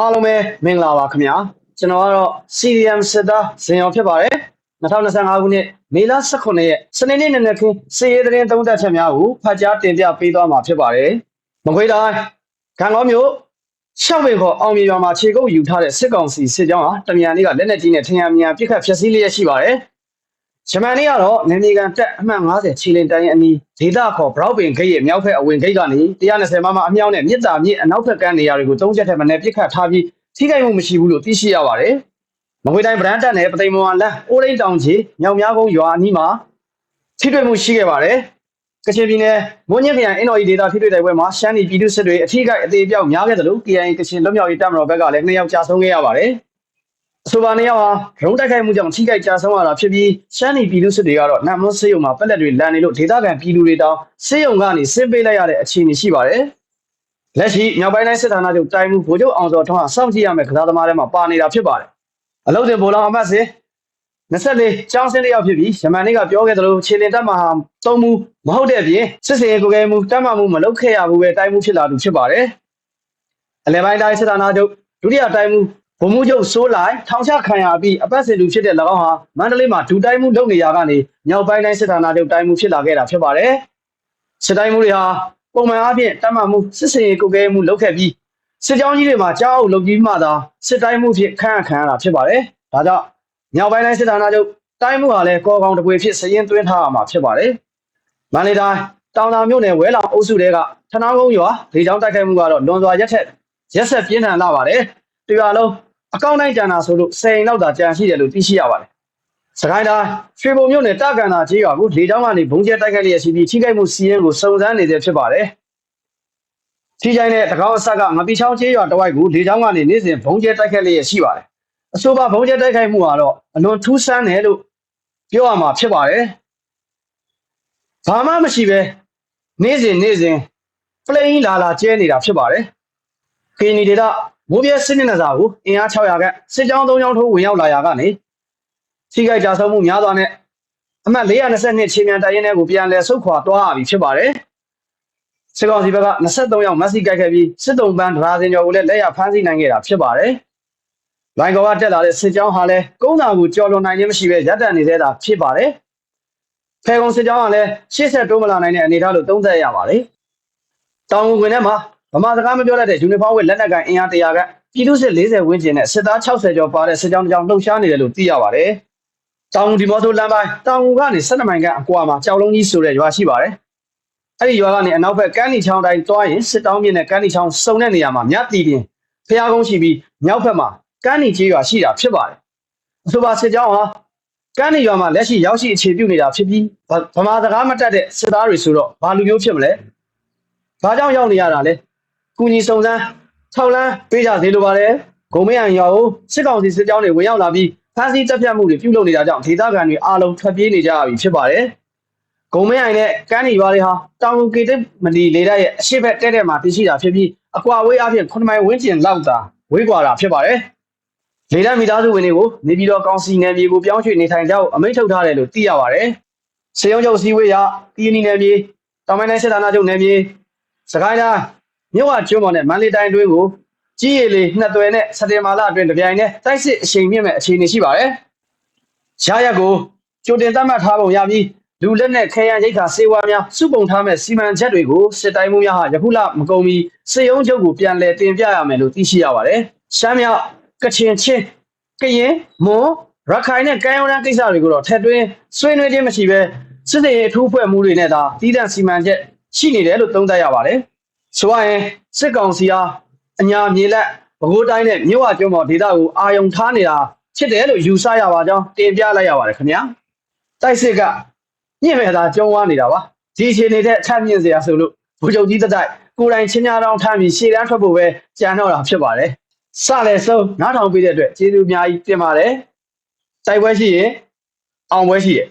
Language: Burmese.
အားလုံးပဲမင်္ဂလာပါခင်ဗျာကျွန်တော်ကတော့ CDM စစ်သားဇင်ရောဖြစ်ပါတယ်2025ခုနှစ်မေလ18ရက်စနေနေ့နေ့နဲ့ခင်းစည်ရဲတဲ့သုံးသက်ချက်များကိုဖတ်ကြားတင်ပြပေးသွားမှာဖြစ်ပါတယ်မကွေးတိုင်းခံကောမျိုးရှောက်ပင်ခေါ်အောင်မြေရွာမှာခြေကုပ်ယူထားတဲ့စစ်ကောင်စီစစ်ကြောင်းဟာတမြန်လေးကလက်နက်ကြီးနဲ့ထင်ရမြန်ပြစ်ခတ်ဖျက်ဆီးလျက်ရှိပါတယ် ဂျမန်နေ့ကတော့နေနေကန်တက်အမှတ်90ချီလင်တန်းရဲ့အနီးဒေတာခေါ်ဘရောက်ပင်ဂိတ်ရဲ့မြောက်ဖက်အဝင်ဂိတ်ကနေ120မမအမြောက်နဲ့မြစ်တာမြစ်အနောက်ဖက်ကမ်းနေရာတွေကိုသုံးချက်ထက်မနည်းပြစ်ခတ်ထားပြီးထိခိုက်မှုမရှိဘူးလို့သိရှိရပါတယ်။မကွေးတိုင်းဗရန်တက်နယ်ပသိမ်မွန်လန်းအိုးရိန်တောင်ကြီးမြောက်များကုန်းရွာအနီးမှာထိတွေ့မှုရှိခဲ့ပါတယ်။ကချင်ပြည်နယ်မွန်ညင်ခရိုင်အင်တော်ရီဒေတာထိတွေ့တိုက်ပွဲမှာရှမ်းပြည်ပြည်သူစစ်တွေအထိခိုက်အသေးအပြောက်များခဲ့တယ်လို့ KIA ကချင်လွတ်မြောက်ရေးတပ်မတော်ဘက်ကလည်းနှစ်ယောက်ကြာဆုံးခဲ့ရပါတယ်။ အဆိုပါနှစ်ယောက်ဟာဒရုန်းတိုက်ခိုက်မှုကြောင့်ထိခိုက်ကြာဆုံးရတာဖြစ်ပြီးရှမ်းပြည်ပြည်သူစစ်တွေကတော့နတ်မွန်းစေးရုံမှာပက်လက်တွေလန်နေလို့ဒေသခံပြည်သူတွေတောင်စေးရုံကနေဆင်းပေးလိုက်ရတဲ့အခြေအနေရှိပါတယ်။လက်ရှိမြောက်ပိုင်းတိုင်းစစ်ဌာနချုပ်တိုင်းမှုဗိုလ်ချုပ်အောင်စောထွန်းဟာစောင့်ကြည့်ရမယ့်ကစားသမားတွေမှာပါနေတာဖြစ်ပါတယ်။အလုတ်တင်ဗိုလ်လောင်အမတ်စင်24ကျောင်းစင်းတစ်ယောက်ဖြစ်ပြီးယမန်နေ့ကပြောခဲ့သလိုခြေလင်တက်မှာဟာသုံးမှုမဟုတ်တဲ့အပြင်စစ်စေကိုယ်ကဲမှုတက်မှမှုမလုပ်ခဲ့ရဘူးပဲတိုင်းမှုဖြစ်လာသူဖြစ်ပါတယ်။အလဲပိုင်းတိုင်းစစ်ဌာနချုပ်ဒုတိယတိုင်းမှု ဗိုလ်မှူးချုပ်စိုးလိုက်ထောင်ချခံရပြီးအပတ်စဉ်လူဖြစ်တဲ့၎င်းဟာမန္တလေးမှာဒူတိုင်းမှုလုပ်နေရကနေမြောက်ပိုင်းတိုင်းစစ်ဌာနချုပ်တိုင်းမှုဖြစ်လာခဲ့တာဖြစ်ပါတယ်။စစ်တိုင်းမှုတွေဟာပုံမှန်အားဖြင့်တက်မှမှုစစ်စေကိုယ်ကဲမှုလုပ်ခဲ့ပြီးစစ်ကြောင်းကြီးတွေမှာကြားအုပ်လုပ်ကြီးမှသာစစ်တိုင်းမှုဖြစ်ခန့်အပ်ခံရတာဖြစ်ပါတယ်။ဒါကြောင့်မြောက်ပိုင်းတိုင်းစစ်ဌာနချုပ်တိုင်းမှုဟာလည်းကောကောင်တပွေဖြစ်စရင်သွင်းထားရမှာဖြစ်ပါတယ်။မန္တလေးတိုင်းတောင်တာမြို့နယ်ဝဲလောင်အုပ်စုတဲကထနောင်းကုန်းရွာဒေချောင်းတိုက်ခိုက်မှုကတော့လွန်စွာရက်ထက်ရက်ဆက်ပြင်းထန်လာပါတယ်။တရွာလုံး အကောင့်တိုင်းကြံတာဆိုလို့10လောက်သာကြံရှိတယ်လို့သိရှိရပါတယ်။စကိုင်းတိုင်းရွှေဘုံမြို့နယ်တကန်တာကြီးရွာကိုလေကြောင်းကနေဘုံကျဲတိုက်ခိုက်လျက်ရှိပြီးထိခိုက်မှုစီးရင်ကိုစုံစမ်းနေသေးဖြစ်ပါတယ်။ထိချိုင်းတဲ့တကောက်အဆက်ကငပီချောင်းကျေးရွာတဝိုက်ကိုလေကြောင်းကနေနေ့စဉ်ဘုံကျဲတိုက်ခိုက်လျက်ရှိပါတယ်။အဆိုပါဘုံကျဲတိုက်ခိုက်မှုကတော့အလွန်ထူးဆန်းတယ်လို့ပြောရမှာဖြစ်ပါတယ်။ဘာမှမရှိပဲနေ့စဉ်နေ့စဉ်ပလိန်လာလာကျဲနေတာဖြစ်ပါတယ်။ကင်းနီဒေတာ မိုးပြဲစစ်မျက်နှာစာကိုအင်အား600ခန့်စစ်ကြောင်း3ကြောင်းထိုးဝင်ရောက်လာရာကနေထိခိုက်ကြဆုံးမှုများစွာနဲ့အမှတ်422ချင်းမြန်တိုင်ရင်တွေကိုပြန်လည်ဆုတ်ခွာသွားရပြီဖြစ်ပါတယ်။စစ်ကောင်စီဘက်က23ရောက်မက်ဆီကြိုက်ခဲ့ပြီးစစ်တုံပန်းဒရာစင်ကျော်ကိုလည်းလက်ရဖမ်းဆီးနိုင်ခဲ့တာဖြစ်ပါတယ်။လိုင်ကောကတက်လာတဲ့စစ်ကြောင်းဟာလည်းကုန်းသာကိုကြော်လွန်နိုင်ခြင်းမရှိဘဲရပ်တန့်နေသေးတာဖြစ်ပါတယ်။ဖဲကုံစစ်ကြောင်းကလည်းရှေ့ဆက်တိုးမလာနိုင်တဲ့အနေအထားလို့သုံးသပ်ရပါတယ်။တောင်ဝင်ထဲမှာ ဗမာစကားမပြောတတ်တဲ့ယူနီဖောင်းဝတ်လက်နက်ကန်အင်အား100ခန့်ပြည်သူစစ်40ဝန်းကျင်နဲ့စစ်သား60ကျော်ပါတဲ့စစ်ကြောင်းတစ်ကြောင်းလှုပ်ရှားနေတယ်လို့သိရပါတယ်။တောင်ဒီမော့ဆိုလမ်းပိုင်းတောင်ကနေ7မိုင်ခန့်အကွာမှာကြောက်လုံးကြီးဆိုတဲ့ရွာရှိပါတယ်။အဲ့ဒီရွာကနေအနောက်ဘက်ကမ်းနီချောင်းတိုင်းတွားရင်စစ်တောင်းမြင့်နဲ့ကမ်းနီချောင်းစုံတဲ့နေရာမှာမြတ်တီပြင်ဖျားကုန်းရှိပြီးမြောက်ဘက်မှာကမ်းနီကြီးရွာရှိတာဖြစ်ပါတယ်။အဆိုပါစစ်ကြောင်းဟာကမ်းနီရွာမှာလက်ရှိရောက်ရှိအခြေပြုနေတာဖြစ်ပြီးဗမာစကားမတတ်တဲ့စစ်သားတွေဆိုတော့ဘာလူမျိုးဖြစ်မလဲ။ဘာကြောင့်ရောက်နေရတာလဲ။ ကုညီစုံစမ်း၆လမ်းပေးကြသေးလိုပါတယ်ဂုံမရန်ရွာကိုစစ်ကောင်စီစစ်ကြောင်းတွေဝင်ရောက်လာပြီးဖမ်းဆီးတပ်ဖြတ်မှုတွေပြုလုပ်နေတာကြောင့်ဒေသခံတွေအားလုံးထွက်ပြေးနေကြရပြီဖြစ်ပါတယ်ဂုံမရန်နဲ့ကမ်းနီရွာတွေဟာတောင်လူကေတက်မလီလေတဲ့ရဲ့အရှိတ်တဲ့တဲ့မှာတည်ရှိတာဖြစ်ပြီးအကွာဝေးအပြင်9မိုင်ဝန်းကျင်လောက်သာဝေးကွာတာဖြစ်ပါတယ်လေတပ်မိသားစုဝင်တွေကိုနေပြည်တော်ကောင်စီနယ်မြေကိုပြောင်းရွှေ့နေထိုင်ကြဖို့အမိန့်ထုတ်ထားတယ်လို့သိရပါတယ်စေယုံချုပ်စည်းဝေးရတီနီနယ်မြေတောင်ပိုင်းတိုင်းစစ်ဌာနချုပ်နယ်မြေစကိုင်းတိုင်း မြို့ဝကျွန်းပေါ်နဲ့မန္တလေးတိုင်းတွင်းကိုကြီးရည်လေးနှစ်သွယ်နဲ့စက်တင်ဘာလအတွင်းတပြိုင်တည်းတိုက်စစ်အချိန်မြင့်မဲ့အခြေအနေရှိပါတယ်။ရရက်ကိုကြိုတင်သတ်မှတ်ထားပုံရပြီးလူလက်နဲ့ခဲယမ်းရိတ်ခါစေဝါများစုပုံထားမဲ့စီမံချက်တွေကိုစစ်တိုင်းမှုများဟာယခုလမကုန်မီစေယုံချုပ်ကိုပြန်လည်တင်ပြရမယ်လို့သိရှိရပါတယ်။ရှမ်းမြောက်ကချင်ချင်းကရင်မွန်ရခိုင်နဲ့ကမ်းရိုးတန်းကိစ္စတွေကိုတော့ထက်တွင်းဆွေးနွေးခြင်းမရှိဘဲစစ်စေးအထူးဖွဲ့မှုတွေနဲ့သာတည်တံ့စီမံချက်ရှိနေတယ်လို့သုံးသပ်ရပါတယ်။ ဆိုရရင်စစ်ကောင်စီဟာအညာမြေလက်ပဲခူးတိုင်းနဲ့မြို့ဝကျွန်းပေါ်ဒေသကိုအာယုံထားနေတာဖြစ်တယ်လို့ယူဆရပါကြောင်းတင်ပြလိုက်ရပါတယ်ခင်ဗျာတိုက်စစ်ကညင့်မဲ့သာကျုံးဝါနေတာပါဒီအခြေအနေတဲ့အထက်မြင့်စရာဆိုလို့ဘူချုပ်ကြီးတတိုက်ကိုယ်တိုင်ချင်းများတောင်းထားပြီးရှေ့တန်းထွက်ဖို့ပဲကြံတော့တာဖြစ်ပါတယ်စလည်းဆုံးနားထောင်ပေးတဲ့အတွက်ကျေးဇူးအများကြီးတင်ပါတယ်တိုက်ပွဲရှိရင်အောင်ပွဲရှိရဲ့